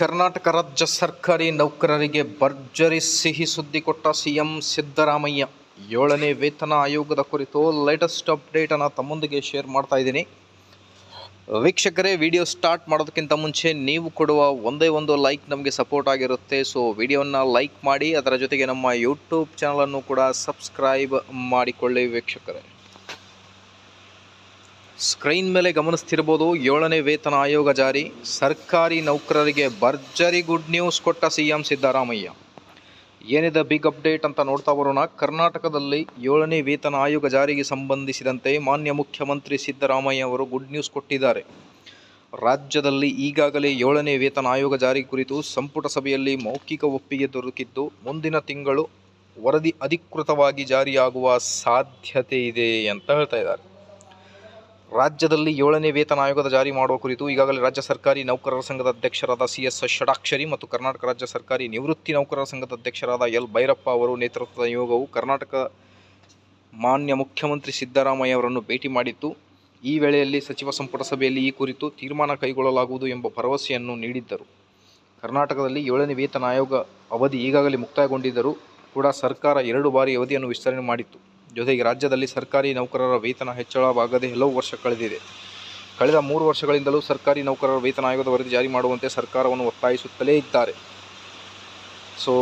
ಕರ್ನಾಟಕ ರಾಜ್ಯ ಸರ್ಕಾರಿ ನೌಕರರಿಗೆ ಭರ್ಜರಿ ಸಿಹಿ ಸುದ್ದಿ ಕೊಟ್ಟ ಸಿಎಂ ಸಿದ್ದರಾಮಯ್ಯ. ಏಳನೇ ವೇತನ ಆಯೋಗದ ಕುರಿತು ಲೇಟೆಸ್ಟ್ ಅಪ್ಡೇಟನ್ನು ತಮ್ಮೊಂದಿಗೆ ಶೇರ್ ಮಾಡ್ತಾ ಇದ್ದೀನಿ. ವೀಕ್ಷಕರೇ ವಿಡಿಯೋ ಸ್ಟಾರ್ಟ್ ಮಾಡೋದಕ್ಕಿಂತ ಮುಂಚೆ ನೀವು ಕೊಡುವ ಒಂದೇ ಒಂದು ಲೈಕ್ ನಮಗೆ ಸಪೋರ್ಟ್ ಆಗಿರುತ್ತೆ. ಸೊ ವಿಡಿಯೋನ ಲೈಕ್ ಮಾಡಿ, ಅದರ ಜೊತೆಗೆ ನಮ್ಮ ಯೂಟ್ಯೂಬ್ ಚಾನಲನ್ನು ಕೂಡ ಸಬ್ಸ್ಕ್ರೈಬ್ ಮಾಡಿಕೊಳ್ಳಿ ವೀಕ್ಷಕರೇ. ಸ್ಕ್ರೀನ್ ಮೇಲೆ ಗಮನಿಸ್ತಿರ್ಬೋದು, ಏಳನೇ ವೇತನ ಆಯೋಗ ಜಾರಿ. ಸರ್ಕಾರಿ ನೌಕರರಿಗೆ ಭರ್ಜರಿ ಗುಡ್ ನ್ಯೂಸ್ ಕೊಟ್ಟ ಸಿಎಂ ಸಿದ್ದರಾಮಯ್ಯ. ಏನಿದೆ ಬಿಗ್ ಅಪ್ಡೇಟ್ ಅಂತ ನೋಡ್ತಾ ಬರೋಣ. ಕರ್ನಾಟಕದಲ್ಲಿ ಏಳನೇ ವೇತನ ಆಯೋಗ ಜಾರಿಗೆ ಸಂಬಂಧಿಸಿದಂತೆ ಮಾನ್ಯ ಮುಖ್ಯಮಂತ್ರಿ ಸಿದ್ದರಾಮಯ್ಯ ಅವರು ಗುಡ್ ನ್ಯೂಸ್ ಕೊಟ್ಟಿದ್ದಾರೆ. ರಾಜ್ಯದಲ್ಲಿ ಈಗಾಗಲೇ ಏಳನೇ ವೇತನ ಆಯೋಗ ಜಾರಿ ಕುರಿತು ಸಂಪುಟ ಸಭೆಯಲ್ಲಿ ಮೌಖಿಕ ಒಪ್ಪಿಗೆ ದೊರಕಿದ್ದು, ಮುಂದಿನ ತಿಂಗಳು ವರದಿ ಅಧಿಕೃತವಾಗಿ ಜಾರಿಯಾಗುವ ಸಾಧ್ಯತೆ ಇದೆ ಅಂತ ಹೇಳ್ತಾ ಇದ್ದಾರೆ. ರಾಜ್ಯದಲ್ಲಿ ಏಳನೇ ವೇತನ ಆಯೋಗದ ಜಾರಿ ಮಾಡುವ ಕುರಿತು ಈಗಾಗಲೇ ರಾಜ್ಯ ಸರ್ಕಾರಿ ನೌಕರರ ಸಂಘದ ಅಧ್ಯಕ್ಷರಾದ ಸಿ ಎಸ್ ಷಡಾಕ್ಷರಿ ಮತ್ತು ಕರ್ನಾಟಕ ರಾಜ್ಯ ಸರ್ಕಾರಿ ನಿವೃತ್ತಿ ನೌಕರರ ಸಂಘದ ಅಧ್ಯಕ್ಷರಾದ ಎಲ್ ಭೈರಪ್ಪ ಅವರು ನೇತೃತ್ವದ ನಿಯೋಗವು ಕರ್ನಾಟಕ ಮಾನ್ಯ ಮುಖ್ಯಮಂತ್ರಿ ಸಿದ್ದರಾಮಯ್ಯ ಅವರನ್ನು ಭೇಟಿ ಮಾಡಿತ್ತು. ಈ ವೇಳೆಯಲ್ಲಿ ಸಚಿವ ಸಂಪುಟ ಸಭೆಯಲ್ಲಿ ಈ ಕುರಿತು ತೀರ್ಮಾನ ಕೈಗೊಳ್ಳಲಾಗುವುದು ಎಂಬ ಭರವಸೆಯನ್ನು ನೀಡಿದ್ದರು. ಕರ್ನಾಟಕದಲ್ಲಿ ಏಳನೇ ವೇತನ ಆಯೋಗ ಅವಧಿ ಈಗಾಗಲೇ ಮುಕ್ತಾಯಗೊಂಡಿದ್ದರೂ ಕೂಡ ಸರ್ಕಾರ ಎರಡು ಬಾರಿ ಅವಧಿಯನ್ನು ವಿಸ್ತರಣೆ ಮಾಡಿತ್ತು. ಜೊತೆಗೆ ರಾಜ್ಯದಲ್ಲಿ ಸರ್ಕಾರಿ ನೌಕರರ ವೇತನ ಹೆಚ್ಚಳವಾಗದೆ ಹಲವು ವರ್ಷ ಕಳೆದಿದೆ. ಕಳೆದ ಮೂರು ವರ್ಷಗಳಿಂದಲೂ ಸರ್ಕಾರಿ ನೌಕರರ ವೇತನ ಆಯೋಗದ ವರದಿ ಜಾರಿ ಮಾಡುವಂತೆ ಸರ್ಕಾರವನ್ನು ಒತ್ತಾಯಿಸುತ್ತಲೇ ಇದ್ದಾರೆ. So,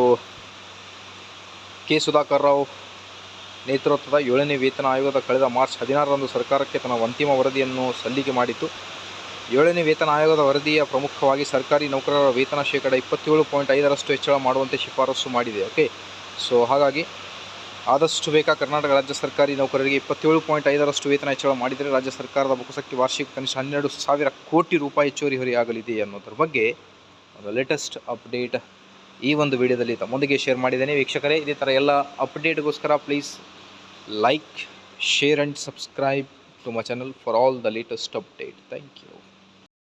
K. ಸುಧಾಕರ್ ರಾವ್ ನೇತೃತ್ವದ ಏಳನೇ ವೇತನ ಆಯೋಗದ ಕಳೆದ ಮಾರ್ಚ್ ಹದಿನಾರರಂದು ಸರ್ಕಾರಕ್ಕೆ ತನ್ನ ಅಂತಿಮ ವರದಿಯನ್ನು ಸಲ್ಲಿಕೆ ಮಾಡಿತ್ತು ಏಳನೇ ವೇತನ ಆಯೋಗದ ವರದಿಯ ಪ್ರಮುಖವಾಗಿ ಸರ್ಕಾರಿ ನೌಕರರ ವೇತನ ಶೇಕಡ ಇಪ್ಪತ್ತೇಳು ಪಾಯಿಂಟ್ ಐದರಷ್ಟು ಹೆಚ್ಚಳ ಮಾಡುವಂತೆ ಶಿಫಾರಸು ಮಾಡಿದೆ. ಓಕೆ? ಸೊ, ಹಾಗಾಗಿ ಆದಷ್ಟು ಬೇಗ ಕರ್ನಾಟಕ ರಾಜ್ಯ ಸರ್ಕಾರಿ ನೌಕರರಿಗೆ ಇಪ್ಪತ್ತೇಳು ಪಾಯಿಂಟ್ ಐದರಷ್ಟು ವೇತನ ಹೆಚ್ಚಳ ಮಾಡಿದರೆ ರಾಜ್ಯ ಸರ್ಕಾರದ ಬೊಕ್ಕಸಕ್ಕೆ ವಾರ್ಷಿಕ ಕನಿಷ್ಠ ಹನ್ನೆರಡು ಸಾವಿರ ಕೋಟಿ ರೂಪಾಯಿ ಹೆಚ್ಚುವರಿ ಹೊರೆಯಾಗಲಿದೆ ಅನ್ನೋದ್ರ ಬಗ್ಗೆ ಒಂದು ಲೇಟೆಸ್ಟ್ ಅಪ್ಡೇಟ್ ಈ ಒಂದು ವಿಡಿಯೋದಲ್ಲಿ ತಮ್ಮೊಂದಿಗೆ ಶೇರ್ ಮಾಡಿದ್ದೇನೆ. ವೀಕ್ಷಕರೇ, ಇದೇ ಥರ ಎಲ್ಲ ಅಪ್ಡೇಟ್ಗೋಸ್ಕರ please like share and subscribe to my channel for all the latest update thank you